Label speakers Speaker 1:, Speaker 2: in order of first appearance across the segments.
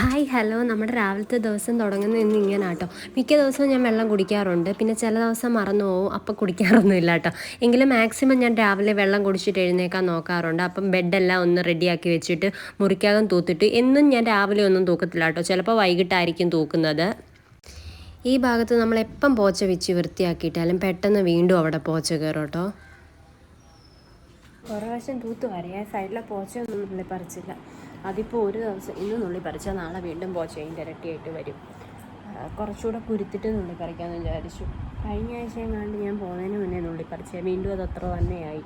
Speaker 1: Hi hello. നമ്മുടെ രാവിലത്തെ ദിവസം തുടങ്ങുന്ന ഇന്ന് ഇങ്ങനെ കേട്ടോ മിക്ക ദിവസവും ഞാൻ വെള്ളം കുടിക്കാറുണ്ട്. പിന്നെ ചില ദിവസം മറന്നു പോകും അപ്പം കുടിക്കാറൊന്നും ഇല്ല കേട്ടോ. എങ്കിലും മാക്സിമം ഞാൻ രാവിലെ വെള്ളം കുടിച്ചിട്ട് എഴുന്നേക്കാൻ നോക്കാറുണ്ട്. അപ്പം ബെഡെല്ലാം ഒന്ന് റെഡിയാക്കി വെച്ചിട്ട് മുറിക്കകം തൂത്തിട്ട് എന്നും ഞാൻ രാവിലെ ഒന്നും തൂക്കത്തില്ല കേട്ടോ. ചിലപ്പോൾ വൈകിട്ടായിരിക്കും തൂക്കുന്നത്. ഈ ഭാഗത്ത് നമ്മൾ എപ്പം പോച്ച വെച്ച് വൃത്തിയാക്കിയിട്ടാലും പെട്ടെന്ന് വീണ്ടും അവിടെ പോച്ച കയറും കേട്ടോ. കുറേ പ്രാവശ്യം തൂത്ത് വരയാ സൈഡിലെ പോച്ചയൊന്നും പറിച്ചില്ല. അതിപ്പോൾ ഒരു ദിവസം ഇന്ന് നുള്ളി പറിച്ചാൽ നാളെ വീണ്ടും പോച്ച ഇരട്ടി ഇരട്ടിയായിട്ട് വരും കുറച്ചുകൂടെ കുരുത്തിട്ട് നുള്ളി പറിക്കാമെന്ന് വിചാരിച്ചു. കഴിഞ്ഞ ആഴ്ച എങ്ങാണ്ട് ഞാൻ പോകുന്നതിന് മുന്നേ നുള്ളി പറിച്ചത് വീണ്ടും അത് അത്ര തന്നെയായി.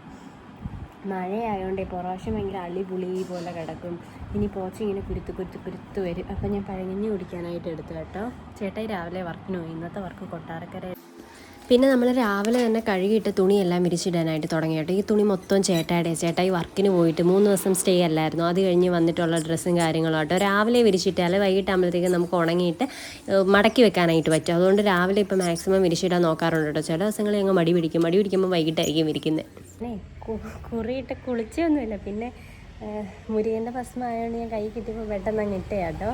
Speaker 1: മഴയായതുകൊണ്ട് പ്രാവശ്യം ഭയങ്കര അള്ളിപുളി പോലെ കിടക്കും. ഇനി പോച്ച ഇങ്ങനെ കുരുത്ത് കുരുത്ത് കുരുത്ത് വരും. അപ്പം ഞാൻ പഴങ്ങഞ്ഞി കുടിക്കാനായിട്ട് എടുത്തു കേട്ടോ. ചേട്ടായി രാവിലെ വർക്കിന് പോയി. ഇന്നത്തെ വർക്ക് കൊട്ടാരക്കര പിന്നെ നമ്മൾ രാവിലെ തന്നെ കഴുകിയിട്ട് തുണിയെല്ലാം വിരിച്ചിടാനായിട്ട് തുടങ്ങി കേട്ടോ. ഈ തുണി മൊത്തം ചേട്ടായുടെ ചേട്ടായി വർക്കിന് പോയിട്ട് മൂന്ന് ദിവസം സ്റ്റേ അല്ലായിരുന്നു. അത് കഴിഞ്ഞ് വന്നിട്ടുള്ള ഡ്രസ്സും കാര്യങ്ങളും കേട്ടോ രാവിലെ വിരിച്ചിട്ടാൽ വൈകിട്ടാകുമ്പോഴത്തേക്ക് നമുക്ക് ഉണങ്ങിയിട്ട് മടക്കി വെക്കാനായിട്ട് പറ്റും. അതുകൊണ്ട് രാവിലെ ഇപ്പോൾ മാക്സിമം വിരിച്ചിടാൻ നോക്കാറുണ്ട് കേട്ടോ. ചില ദിവസങ്ങളിൽ അങ്ങ് മടി പിടിക്കും. മടി പിടിക്കുമ്പോൾ വൈകിട്ടായിരിക്കും വിരിക്കുന്നത് കുറിയിട്ട് കുളിച്ചൊന്നുമില്ല. പിന്നെ മുരികന്റെ ഭസ്മമായതുകൊണ്ട് ഞാൻ കൈ കിട്ടിയപ്പോൾ പെട്ടെന്ന് അങ്ങ് ഇട്ടേ കേട്ടോ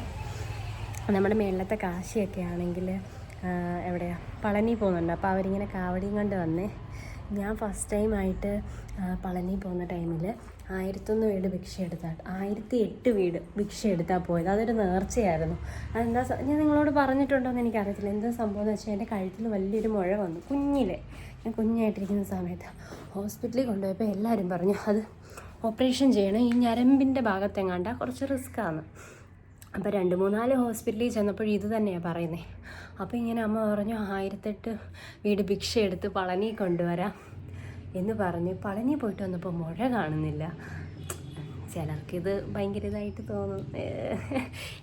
Speaker 1: നമ്മുടെ മേളിലത്തെ കാശിയൊക്കെ ആണെങ്കിൽ എവിടെയാ? പളനി പോകുന്നുണ്ട്. അപ്പോൾ അവരിങ്ങനെ കാവടിയും കണ്ട് വന്നേ. ഞാൻ ഫസ്റ്റ് ടൈമായിട്ട് പളനി പോകുന്ന ടൈമിൽ ആയിരത്തൊന്ന് വീട് ഭിക്ഷ എടുത്താൽ ആയിരത്തി എട്ട് വീട് ഭിക്ഷ എടുത്താൽ പോയത്. അതൊരു നേർച്ചയായിരുന്നു. അതെന്താ ഞാൻ നിങ്ങളോട് പറഞ്ഞിട്ടുണ്ടോയെന്ന് എനിക്കറിയത്തില്ല. എന്താ സംഭവം എന്ന് വെച്ചാൽ എന്റെ കഴുത്തിൽ വലിയൊരു മുഴ വന്നു. കുഞ്ഞിലെ. ഞാൻ കുഞ്ഞായിട്ടിരിക്കുന്ന സമയത്ത് ഹോസ്പിറ്റലിൽ കൊണ്ടുപോയപ്പോൾ എല്ലാവരും പറഞ്ഞു അത് ഓപ്പറേഷൻ ചെയ്യണം. ഈ ഞരമ്പിന്റെ ഭാഗത്തെങ്ങാണ്ട കുറച്ച് റിസ്ക്കാണ് അപ്പോൾ രണ്ട് മൂന്നാൽ ഹോസ്പിറ്റലിൽ ചെന്നപ്പോൾ ഇത് തന്നെയാണ് പറയുന്നത് അപ്പോൾ ഇങ്ങനെ അമ്മ പറഞ്ഞു ആയിരത്തെട്ട് വീട് ഭിക്ഷ എടുത്ത് പളനി കൊണ്ടുവരാം. എന്ന് പറഞ്ഞ് പളനി പോയിട്ട് വന്നപ്പോൾ മുഴ കാണുന്നില്ല. ചിലർക്കിത് ഭയങ്കര ഇതായിട്ട് തോന്നും.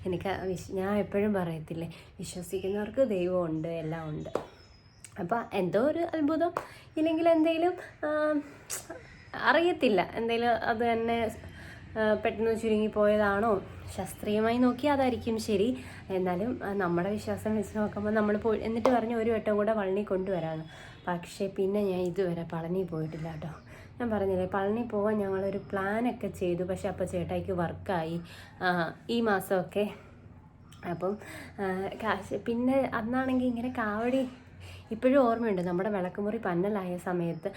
Speaker 1: എനിക്ക് ഞാൻ എപ്പോഴും പറയത്തില്ലേ വിശ്വസിക്കുന്നവർക്ക് ദൈവമുണ്ട് എല്ലാം ഉണ്ട്. അപ്പോൾ എന്തോ ഒരു അത്ഭുതം. ഇല്ലെങ്കിൽ എന്തെങ്കിലും അറിയത്തില്ല. എന്തെങ്കിലും അത് തന്നെ പെട്ടെന്ന് ചുരുങ്ങിപ്പോയതാണോ? ശാസ്ത്രീയമായി നോക്കി അതായിരിക്കും ശരി. എന്നാലും നമ്മുടെ വിശ്വാസം വെച്ച് നോക്കുമ്പോൾ നമ്മൾ പോയി എന്നിട്ട് പറഞ്ഞ് ഒരു വട്ടം കൂടെ പളനി കൊണ്ടുവരാണ് പക്ഷേ പിന്നെ ഞാൻ ഇതുവരെ പളനി പോയിട്ടില്ല കേട്ടോ. ഞാൻ പറഞ്ഞില്ലേ പളനി പോകാൻ ഞങ്ങളൊരു പ്ലാനൊക്കെ ചെയ്തു. പക്ഷെ അപ്പോൾ ചേട്ടായിക്ക് വർക്കായി. ഈ മാസമൊക്കെ. അപ്പം കാശ് പിന്നെ അന്നാണെങ്കിൽ ഇങ്ങനെ കാവടി ഇപ്പോഴും ഓർമ്മയുണ്ട് നമ്മുടെ വിളക്കുമുറി പന്നലായ സമയത്ത്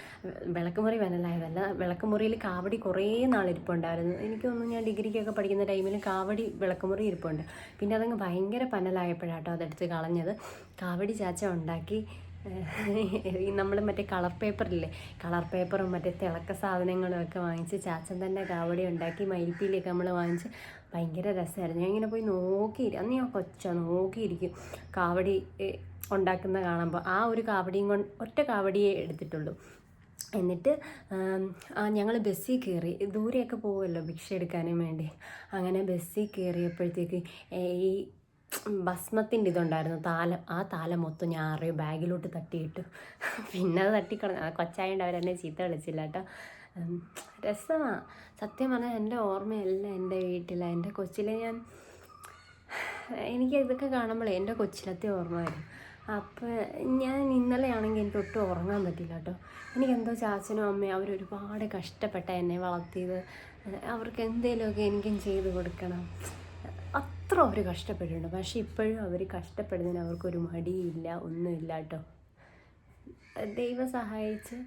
Speaker 1: വിളക്കുമുറി പന്നലായതല്ല വിളക്കുമുറിയിൽ കാവടി കുറേ നാൾ ഇരിപ്പുണ്ടായിരുന്നു. എനിക്ക് തോന്നുന്നു ഞാൻ ഡിഗ്രിക്കൊക്കെ പഠിക്കുന്ന ടൈമിൽ കാവടി വിളക്കുമുറി ഇരിപ്പുണ്ട്. പിന്നെ അതങ്ങ് ഭയങ്കര പന്നലായപ്പോഴാട്ടോ അതെടുത്ത് കളഞ്ഞത്. കാവടി ചാച്ച ഉണ്ടാക്കി നമ്മൾ മറ്റേ കളർ പേപ്പറില്ലേ കളർ പേപ്പറും മറ്റേ തിളക്ക സാധനങ്ങളും ഒക്കെ വാങ്ങിച്ച് ചാച്ചൻ തന്നെ കാവടി ഉണ്ടാക്കി മയിൽപ്പീലിയൊക്കെ നമ്മൾ വാങ്ങിച്ച് ഭയങ്കര രസമായിരുന്നു. ഞാൻ ഇങ്ങനെ പോയി നോക്കി അന്ന് ഞാൻ കൊച്ച നോക്കിയിരിക്കും. കാവടി ഉണ്ടാക്കുന്ന കാണുമ്പോൾ ആ ഒരു കാവടിയും കൊണ്ട് ഒറ്റ കാവടിയേ എടുത്തിട്ടുള്ളൂ. എന്നിട്ട് ഞങ്ങൾ ബസ്സിൽ കയറി ദൂരെയൊക്കെ പോകുമല്ലോ ഭിക്ഷ എടുക്കാനും വേണ്ടി. അങ്ങനെ ബസ്സിൽ കയറിയപ്പോഴത്തേക്ക് ഈ ഭസ്മത്തിന്റെ ഇതുണ്ടായിരുന്നു താലം. ആ താലം മൊത്തം ഞാൻ അറിയും ബാഗിലോട്ട് തട്ടിയിട്ടു. പിന്നെ അത് തട്ടിക്കളഞ്ഞു. ആ കൊച്ചായതുകൊണ്ട് അവരെന്നെ ചീത്ത കളിച്ചില്ല കേട്ടോ രസമാണ് സത്യം പറഞ്ഞാൽ എന്റെ ഓർമ്മയല്ല എന്റെ വീട്ടിൽ എന്റെ കൊച്ചിലെ ഞാൻ എനിക്ക് ഇതൊക്കെ കാണുമ്പോഴേ എന്റെ കൊച്ചിലത്തെ ഓർമ്മ വരും. അപ്പോൾ ഞാൻ ഇന്നലെയാണെങ്കിൽ എനിക്ക് ഒട്ടും ഉറങ്ങാൻ പറ്റില്ല കേട്ടോ. എനിക്കെന്തോ ചാച്ചനും അമ്മയും അവരൊരുപാട് കഷ്ടപ്പെട്ട എന്നെ വളർത്തിയത്. അവർക്ക് എന്തെങ്കിലുമൊക്കെ എനിക്കും ചെയ്ത് കൊടുക്കണം. അത്ര അവർ കഷ്ടപ്പെട്ടിട്ടുണ്ട്. പക്ഷേ ഇപ്പോഴും അവർ കഷ്ടപ്പെടുന്നതിന് അവർക്കൊരു മടിയില്ല ഒന്നുമില്ല കേട്ടോ. ദൈവം സഹായിച്ച്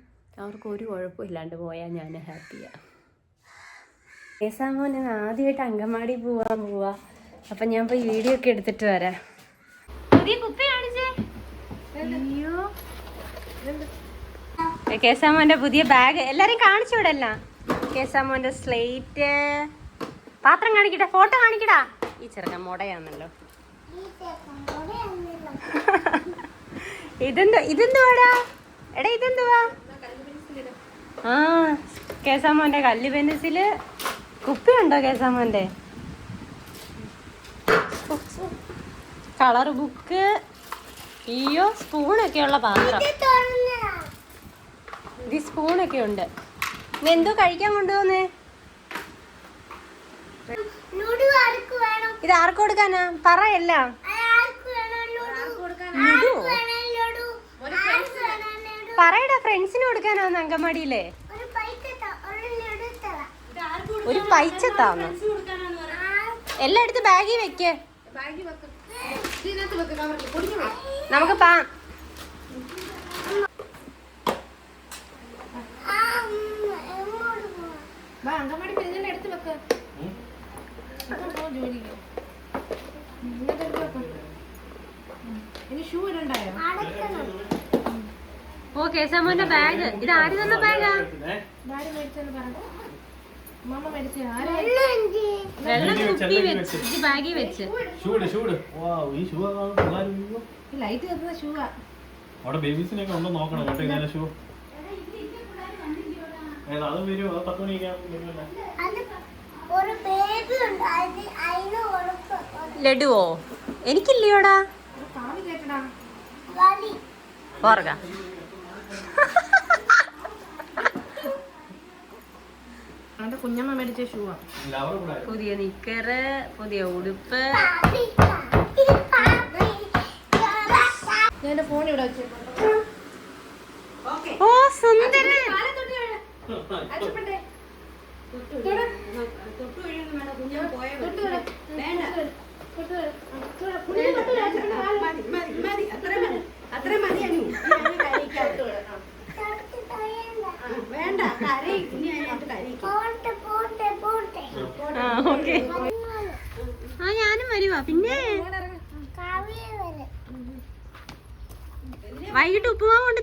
Speaker 1: അവർക്ക് ഒരു കുഴപ്പമില്ലാണ്ട് പോയാൽ ഞാൻ ഹാപ്പിയാണ് ഞാൻ ആദ്യമായിട്ട് അങ്കമാടി പോവാൻ പോവാ. അപ്പം ഞാൻ ഇപ്പോൾ വീഡിയോ ഒക്കെ എടുത്തിട്ട് വരാം. പുതിയ കാണിച്ചേ അയ്യോ കേസാമോന്റെ പുതിയ ബാഗ് എല്ലാരും കാണിച്ചു വിടല്ല. കേസാമോന്റെ സ്ലേറ്റ് പാത്രം കാണിക്കട്ടെ ഫോട്ടോ കാണിക്കടാ. ഈ ചെറുക്കൻ മുടയാണല്ലോ ഇതെന്തോ ഇതെന്തുവാടാ? എടാ ഇതെന്തുവാ? ആ കേസാമോന്റെ കല്ല് പെൻസിൽ. കുപ്പിയുണ്ടോ കേസാമോന്റെ കളർ ബുക്ക് അയ്യോ സ്പൂണൊക്കെയുള്ള പാത്രം. സ്പൂണൊക്കെ ഉണ്ട് എന്തോ കഴിക്കാൻ കൊണ്ടുപോന്നേ ഇത് ആർക്ക് കൊടുക്കാനാ? പറയല്ല. പറയടാ ഫ്രണ്ട്സിന് കൊടുക്കാനാന്ന് അങ്കമാടിയിലെ. ഒരു പൈച്ചത്താന്ന് എല്ലാം എടുത്ത് ബാഗിൽ വെക്ക്. നമുക്ക് പാ
Speaker 2: അങ്കമാടി ഇതിന്റെ അടുത്ത് വെക്ക്. ജോലിക്ക്. ഇനി ഷൂ ഇടണ്ടായോ
Speaker 1: ഓ കേശവന്റെ ബാഗ് ഇത് ആര് തന്ന ബാഗാ
Speaker 2: ഡാഡി മേടിച്ചെന്ന് പറഞ്ഞു മമ്മ മേടിച്ച ആരാ?
Speaker 1: വെള്ളം കുപ്പി വെച്ച്. ഇത് ബാഗിൽ വെച്ച്.
Speaker 3: ഷൂട് ഷൂട് വാവ് ഈ ഷൂ
Speaker 2: ഈ ലൈറ്റ് കത്തുന്ന ഷൂവാ
Speaker 3: അവിടെ ബേബീസിനൊക്കെ ഉണ്ടോ നോക്കണം. കേട്ടോ ഷൂ അത് വരും പത്ത്
Speaker 1: ലഡുവോ? എനിക്കില്ലയോടാ.
Speaker 2: ഓർഗ കുഞ്ഞമ്മ മേടിച്ച ഷൂവാ
Speaker 1: പുതിയ നിക്കറ് പുതിയ ഉടുപ്പ്.
Speaker 2: ഞാൻ എന്റെ ഫോൺ ഇവിടെ വെച്ചേക്കുന്നു
Speaker 4: പോട്ടെ പോട്ടെ
Speaker 1: ആ ഓക്കെ. ആ ഞാനും വരുവാ. പിന്നെ?
Speaker 4: കാവ്യ വരെ.
Speaker 1: വൈകിട്ട് ഉപ്പുമാവ് കൊണ്ട്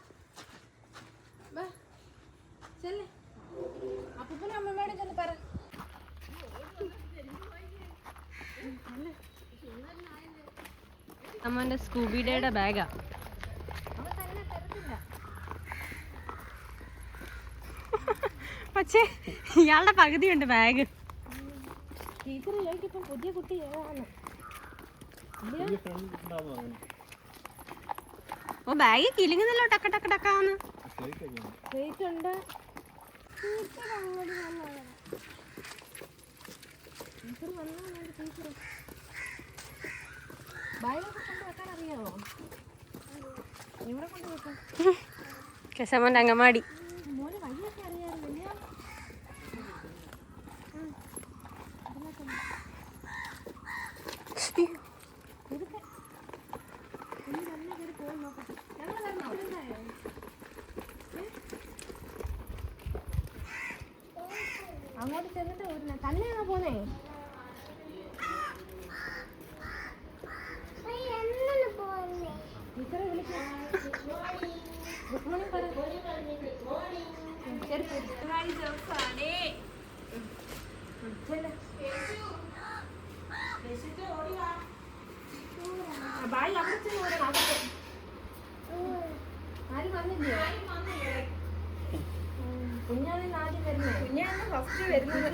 Speaker 1: അമ്മന്റെ സ്കൂബിഡയുടെ ബാഗാ. പക്ഷേ ഇയാളുടെ പകുതിയുണ്ട് ബാഗ്.
Speaker 2: ടീച്ചർ ചോദിക്കിപ്പം പുതിയ കുട്ടി ഏതാണ്?
Speaker 1: ഓ ബാഗ് കിലുങ്ങുന്നല്ലോ ടക്ക ടക്ക ടക്കാന്ന്.
Speaker 2: ഉണ്ട്. ടീച്ചർ വന്നാണ് ടീച്ചർ?
Speaker 1: കെസമ്മന്റെ അങ്കമാടി.
Speaker 2: അങ്ങോട്ട് ചെന്നിട്ട് ഒരു തന്നെയാണോ പോന്നേ
Speaker 4: എങ്ങനെ പോന്നെ
Speaker 2: ടീച്ചറെ വിളിക്കാം ഗുഡ് മോർണിംഗ് പറ ശരി ചെല്ല്. ആ, ബായി അവിടെ. ആരും വന്നില്ലേ കുഞ്ഞാണ് ആദ്യം വരുന്നത് കുഞ്ഞാണ് ഫസ്റ്റ് വരുന്നത്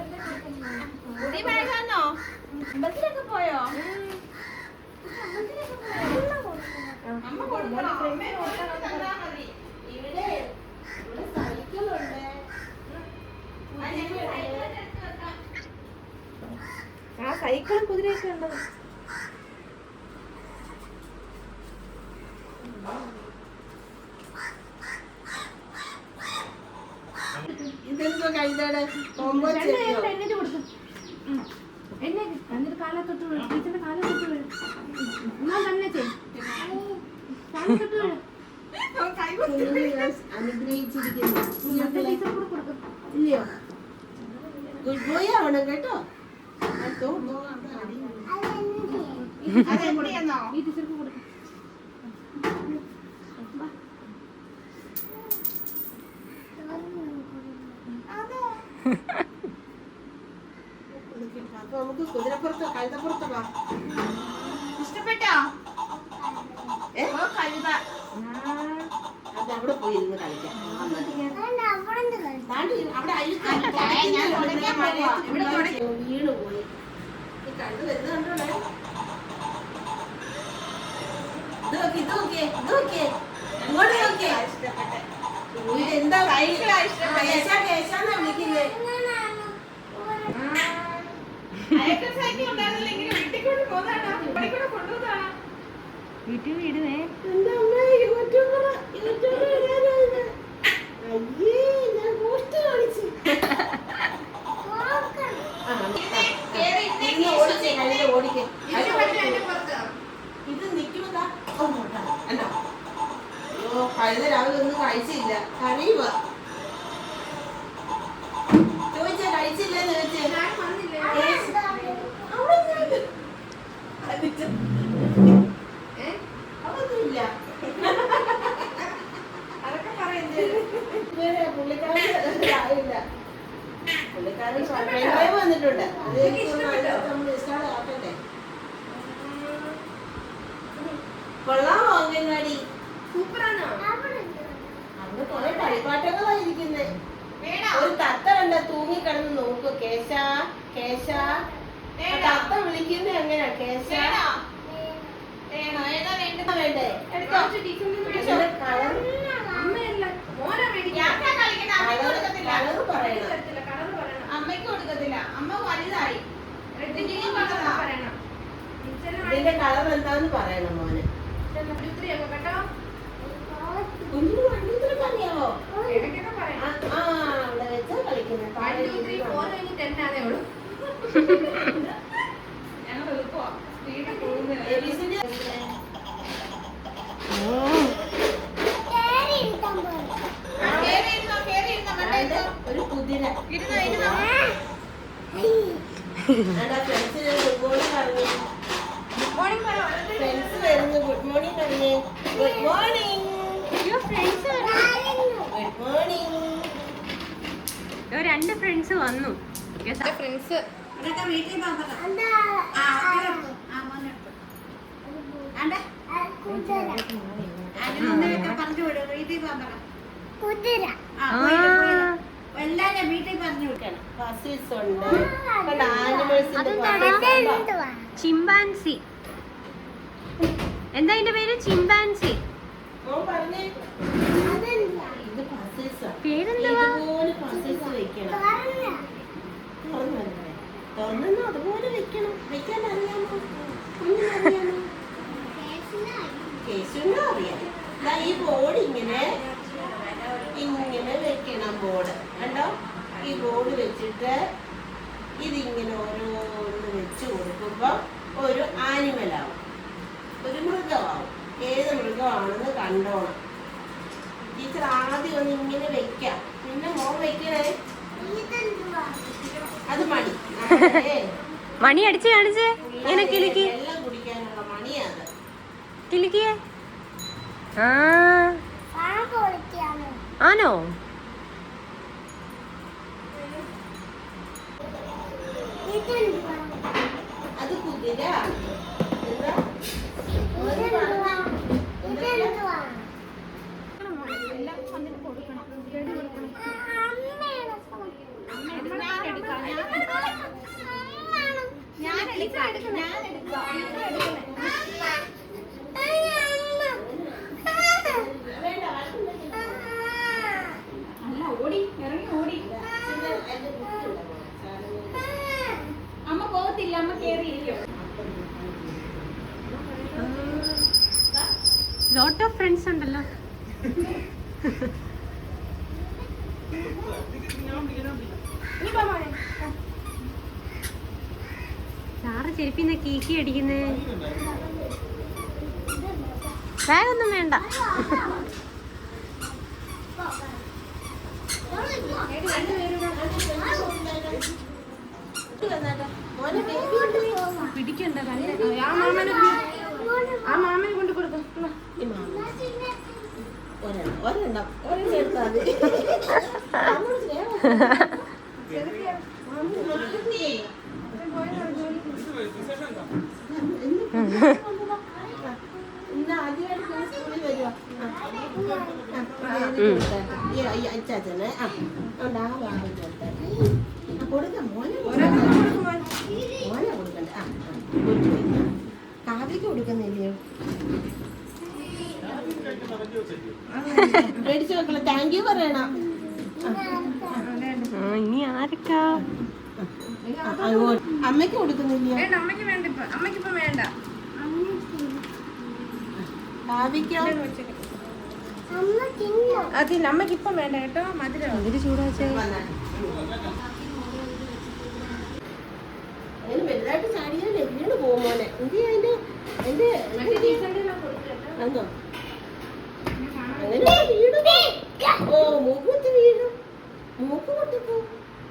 Speaker 2: പുതിയ ബാഗാണോ അമ്പലത്തിലൊക്കെ പോയോ അമ്മ കൊടുക്കണം ആ സൈക്കിളും കുതിരയൊക്കെ ഉണ്ടോ? ടീച്ചറിന്റെ വീഴും. എന്നാ തന്നെ ചെയ്യും. വീഴും. ടീച്ചർ കൂടെ കൊടുക്കും.
Speaker 5: ഇല്ലയോ? ആവണം കേട്ടോ. നമുക്ക് കുതിരപ്പുറത്ത് കഴുതപ്പുറത്ത് പോവാം. ഇഷ്ടപ്പെട്ടോ? അത് അവിടെ പോയി ഇരുന്ന് കളിക്കാം.
Speaker 4: അവിടെ നിന്ന് കളി
Speaker 5: ദാണ്ട് അവിടെ അഴുക്കാണ്. തുടയ്ക്കാൻ പോവാ. ഇവിടെ തുടയ്ക്ക്. വീണ് പോയി. ഈ കണ്ടു വരുന്നത് കണ്ടോളെ? ഇത് നോക്കി ഇത് നോക്കിയേ ഇത് നോക്കിയേ. അങ്ങോട്ട് സൈക്കിളാ ഇഷ്ടം കേശ കേശാന്നാ വിളിക്കുന്നേ? അയാൾക്ക് സൈക്കിൾ ഉണ്ടായിരുന്നില്ലെങ്കിൽ വീട്ടിൽ
Speaker 1: എന്താ വിടുവേ
Speaker 5: എന്റെ അമ്മ യൂട്യൂബർ യൂട്യൂബർ ഇടാനാണ് അയ്യേ ഞാൻ പോസ്റ്റ് കാണിച്ചു ഇത് നിൽക്കുന്നതാ അല്ലോ കഴിഞ്ഞ രാവിലെ ഒന്നും കഴിച്ചില്ല. കരയുക ചോദിച്ച കഴിച്ചില്ലെന്ന് ചോദിച്ചേ? അതൊന്നുമില്ല. അതൊക്കെ പറയുന്നത് ആയില്ല പുള്ളിക്കാരൻ പെൺഡ്രൈവ് വന്നിട്ടുണ്ട്. അത് നമ്മൾ ആക്കട്ടെ കൊള്ളാമോ അംഗൻവാടി? കുറെ ഒരു തത്ത കണ്ട തൂങ്ങി കിടന്ന് നോക്കൂ? കേശ കേശ. തത്ത വിളിക്കുന്ന എങ്ങനെയാ കേശ. വേണ്ടേ? കളർ
Speaker 2: അമ്മയല്ല മോനെ മേടിക്കാം
Speaker 5: കളർ പറയണം
Speaker 2: തരത്തില്ല കളർ പറയണം
Speaker 5: അമ്മയ്ക്ക് കൊടുക്കത്തില്ല അമ്മ വലുതായി
Speaker 2: റെഡിന്റെ കളർ പറയണം ടീച്ചറിനെ
Speaker 5: ഇതിന്റെ കളർ എന്താന്ന് പറയണം മോനെ
Speaker 2: ഇത്രയൊക്കെ കേട്ടോ
Speaker 5: കുഞ്ഞിന് വണ്ടിത്തിന് അറിയാവോ
Speaker 2: ഇടയ്ക്കൊക്കെ പറയണം
Speaker 5: ആ ആ, അവിടെ വെച്ചാ കളിക്കുന്നത്
Speaker 2: വൺ ടു ത്രീ ഫോർ കഴിഞ്ഞ് ടെൻ ആണേ ഉള്ളൂ
Speaker 5: ABCD അതായത് ഒരു കുതിര. ഫ്രണ്ട്സിന് ഗുഡ് മോർണിംഗ് പറഞ്ഞു. ഫ്രണ്ട്സ് വരുന്നു. ഗുഡ് മോർണിംഗ് പറഞ്ഞു. ഗുഡ് മോർണിംഗ് ഗുഡ് മോർണിംഗ്
Speaker 1: രണ്ട് ഫ്രണ്ട്സ് വന്നു.
Speaker 2: ഫ്രണ്ട്സ്
Speaker 5: വീട്ടിൽ പറഞ്ഞു വിടും. വീട്ടിൽ പോകാൻ
Speaker 4: കുതിര.
Speaker 5: എല്ലാരും വീട്ടിൽ പറഞ്ഞു വിട്ടണം ഉണ്ട്.
Speaker 1: ചിമ്പാൻസി. എന്താ അതിന്റെ പേര്? ചിമ്പാൻസി. പേരെന്തുവാ?
Speaker 5: വെക്കണം.
Speaker 4: പറഞ്ഞ
Speaker 5: തുറന്നല്ലേ തുറന്നു അതുപോലെ വെക്കണം. വെക്കാൻ അറിയാമോ? കേശുവിനും അറിയാം. ഈ ബോർഡ് ഇങ്ങനെ ഇങ്ങനെ വെക്കണം ബോർഡ് കണ്ടോ? ഈ ബോർഡ് വെച്ചിട്ട് ഇതിങ്ങനെ ഓരോന്ന് വെച്ച് കൊടുക്കുമ്പോൾ ഒരു ആനിമലാവും ഒരു മൃഗമാവും. ഏത് മൃഗമാണെന്ന് കണ്ടോണം. ടീച്ചർ ആദ്യം ഒന്ന് ഇങ്ങനെ വെക്കാം പിന്നെ മോൻ വെക്കണേ അത് മണി.
Speaker 1: മണി അടിച്ച് കാണിച്ച്. ഇങ്ങനെ കിലുക്കി.
Speaker 5: എല്ലാം കുടിക്കാനുള്ള മണിയാണ്
Speaker 1: കിലുക്കിയേ. ആണോ?
Speaker 5: അത് കുതിര എന്താ?
Speaker 2: ഞാൻ എടുക്കാം. ഞാൻ എടുക്കാം.
Speaker 1: ലോട്ട് ഓഫ് ഫ്രണ്ട്സ് ഉണ്ടല്ലോ സാറ് ചെരുപ്പിന്ന് കീക്കി അടിക്കുന്നേ ബാഗൊന്നും വേണ്ട
Speaker 5: രണ്ടുപേരും.
Speaker 1: പിടിക്കണ്ട
Speaker 2: ആ മാമനെ ആ മാമനെ കൊണ്ട് കൊടുക്കും.
Speaker 5: ഒരെണ്ണം ഒരെണ്ണം എടുത്താൽ മതി നമ്മൾ സ്നേഹം. മാമി മാറ്റി ഇന്ന് ആദ്യമായിട്ട് ഞാൻ സ്കൂളിൽ വരുവാ ആ. ആ, ഇത് കൊടുത്തേട്ടെ. ഈ ഈ അച്ചാച്ചനെ ആ ഉണ്ട്, ആ ഭാഗം കൊടുത്തേട്ടെ. ആ, കൊടുക്കാം മോനെ കൊടുക്കാം. മോനെ കൊടുക്കണ്ടേ ആ ആ, കൊടുത്തു പോയി. കാവ്യക്ക് കൊടുക്കുന്നില്ലയോ? മേടിച്ചു വെക്കണം. താങ്ക് യു പറയണം.
Speaker 1: ഇനി ആരൊക്കാ?
Speaker 5: അമ്മയ്ക്ക് കൊടുക്കുന്നില്ല
Speaker 2: വേണ്ട അമ്മയ്ക്ക് വേണ്ട ഇപ്പൊ. അമ്മയ്ക്ക് ഇപ്പൊ വേണ്ട. അതില്ല അമ്മയ്ക്ക് ഇപ്പൊ വേണ്ട കേട്ടോ. മധുരം.
Speaker 1: എന്തൊരു ചൂടാച്ചേ.
Speaker 5: വലുതായിട്ട് ചാടിയാലേ വീണ് പോകും മോനെ. എന്ത് അതിന്റെ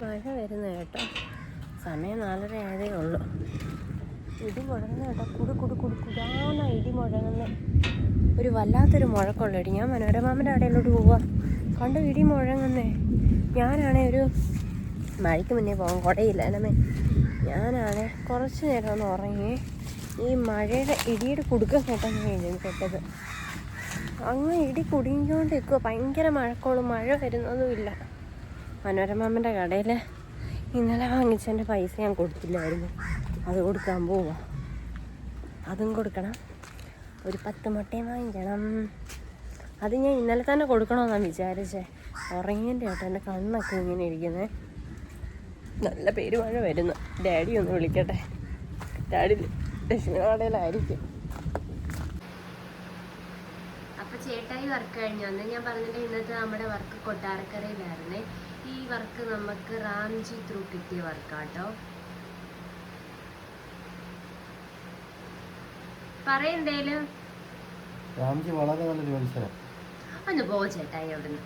Speaker 1: മഴ വരുന്ന കേട്ടോ. സമയം നാലര ആയതേ ഉള്ളൂ. ഇടി മുഴങ്ങുന്ന കേട്ടോ. കുടു കുടു കുടു കുടാന്ന ഇടി മുഴങ്ങുന്ന. ഒരു വല്ലാത്തൊരു മുഴക്കമുള്ളടി ഞാൻ മനോരമാമന്റെ അവിടെയിലോട്ട് പോവാ. കണ്ടു ഇടി മുഴങ്ങുന്നേ? ഞാനാണേ ഒരു മഴയ്ക്ക് മുന്നേ പോകാൻ കുടയില്ല. എന്നെ ഞാനാണേ കുറച്ച് നേരം ഒന്ന് ഉറങ്ങി ഈ മഴയുടെ ഇടിയുടെ കുടുക്കം കേട്ടാൽ ഞാൻ കേട്ടത്. അങ്ങ് ഇടി കുടുങ്ങിക്കൊണ്ട് നിൽക്കുക ഭയങ്കര മഴക്കോളും മഴ വരുന്നതുമില്ല. മനോരമാമന്റെ കടയിൽ ഇന്നലെ വാങ്ങിച്ചതിന്റെ പൈസ ഞാൻ കൊടുത്തില്ലായിരുന്നു. അത് കൊടുക്കാൻ പോവാ. അതും കൊടുക്കണം. ഒരു പത്ത് മുട്ടയും വാങ്ങിക്കണം. അത് ഞാൻ ഇന്നലെ തന്നെ കൊടുക്കണമെന്നാണ് വിചാരിച്ചേ. ഉറങ്ങിന്റെ കേട്ടോ എന്റെ കണ്ണൊക്കെ ഇങ്ങനെ ഇരിക്കുന്നത് നല്ല പേരുമഴ വരുന്നു. ഡാഡി ഒന്ന് വിളിക്കട്ടെ. ഡാഡി ലക്ഷ്മി അപ്പൊ ചേട്ടായി വർക്ക് കഴിഞ്ഞു. അന്ന് ഞാൻ പറഞ്ഞിട്ട് ഇന്നത്തെ നമ്മുടെ വർക്ക് കൊട്ടാരക്കരയിലായിരുന്നേ. ഈ വർക്ക് നമുക്ക് റാംജി ത്രൂ കിട്ടിയ വർക്കാട്ടോ പറയെന്തേലും
Speaker 3: രാംജി വളരെ നല്ലൊരു മത്സരം
Speaker 1: ഒന്ന് പോ ചേട്ടായി അവിടുന്ന്.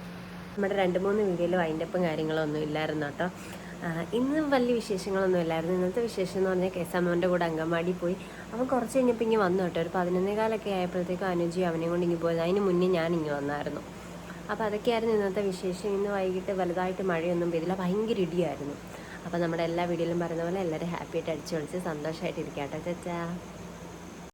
Speaker 1: നമ്മുടെ രണ്ട് മൂന്ന് വീഡിയോയിലും അതിന്റെ ഒപ്പം കാര്യങ്ങളൊന്നും ഇല്ലായിരുന്നു കേട്ടോ ഇന്ന് വലിയ വിശേഷങ്ങളൊന്നും ഇല്ലായിരുന്നു. ഇന്നത്തെ വിശേഷം എന്ന് പറഞ്ഞാൽ കേസാമ്മന്റെ കൂടെ അങ്കമാടി പോയി. അവൻ കുറച്ച് കഴിഞ്ഞപ്പോൾ ഇങ്ങനെ വന്നു കേട്ടോ. ഒരു പതിനൊന്നേ കാലൊക്കെ ആയപ്പോഴത്തേക്കും അനുജി അവനെയും കൊണ്ട് ഇങ്ങനെ പോയത്. അതിന് മുന്നേ ഞാൻ ഇങ്ങനെ വന്നായിരുന്നു. അപ്പോൾ അതൊക്കെയായിരുന്നു ഇന്നത്തെ വിശേഷം. ഇന്ന് വൈകിട്ട് വലുതായിട്ട് മഴയൊന്നും പെയ്തില്ല. ഭയങ്കര ഇടിയായിരുന്നു. അപ്പോൾ നമ്മുടെ എല്ലാ വീഡിയോയിലും പറയുന്ന പോലെ എല്ലാവരും ഹാപ്പി ആയിട്ട് അടിച്ചു കളിച്ച് സന്തോഷമായിട്ട് ഇരിക്കാം കേട്ടോ. ചച്ചാ.